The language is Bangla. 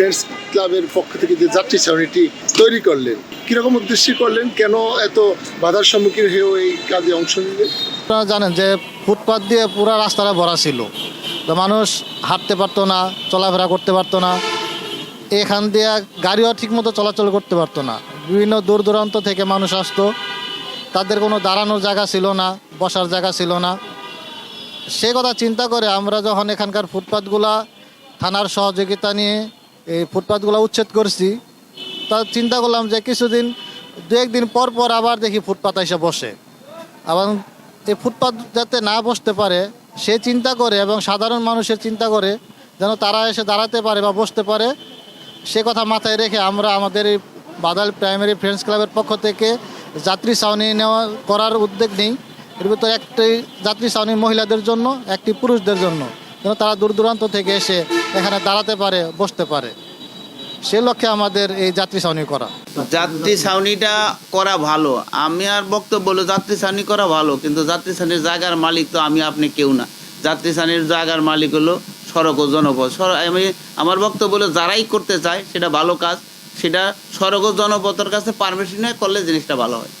ফ্রেন্ডস ক্লাবের পক্ষ থেকে যে যাত্রী ছাউনিটি তৈরি করলেন, কীরকম উদ্দেশ্যে করলেন, কেন এত বাধার সম্মুখীন হয়েও এই কাজে অংশ নিলেন? আপনারা জানেন যে ফুটপাথ দিয়ে পুরো রাস্তাটা ভরা ছিল। তো মানুষ হাঁটতে পারতো না, চলাফেরা করতে পারতো না। এখান দিয়ে গাড়িও ঠিকমতো চলাচল করতে পারতো না। বিভিন্ন দূর দূরান্ত থেকে মানুষ আসতো। তাদের কোনো দাঁড়ানোর জায়গা ছিল না, বসার জায়গা ছিল না। সে কথা চিন্তা করে আমরা যখন এখানকার ফুটপাথগুলা থানার সহযোগিতা নিয়ে এই ফুটপাথগুলো উচ্ছেদ করছি। তা চিন্তা করলাম যে কিছুদিন, দু একদিন পর পর আবার দেখি ফুটপাত এসে বসে। এবং এই ফুটপাত যাতে না বসতে পারে, সে চিন্তা করে এবং সাধারণ মানুষের চিন্তা করে যেন তারা এসে দাঁড়াতে পারে বা বসতে পারে, সে কথা মাথায় রেখে আমরা আমাদের এই বাদাল প্রাইমারি ফ্রেন্ডস ক্লাবের পক্ষ থেকে যাত্রী ছাউনি নেওয়া করার উদ্যোগ নেই। এর ভিতরে একটি যাত্রী ছাউনি মহিলাদের জন্য, একটি পুরুষদের জন্য। যেন তারা দূর দূরান্ত থেকে এসে এখানে দাঁড়াতে পারে, বসতে পারে। সে লক্ষ্যে আমাদের এই যাত্রী ছাউনি করা। যাত্রী ছাউনিটা করা ভালো। আমি আর বক্তব্য বলো যাত্রী ছাউনি করা ভালো, কিন্তু যাত্রী ছাউনির জায়গার মালিক তো আমি, আপনি কেউ না। যাত্রী ছাউনির জায়গার মালিক হলো সড়ক ও জনপথ। আমি, আমার বক্তব্য বলো যারাই করতে চায়, সেটা ভালো কাজ। সেটা সড়ক ও জনপথের কাছে পারমিশন করলে জিনিসটা ভালো হয়।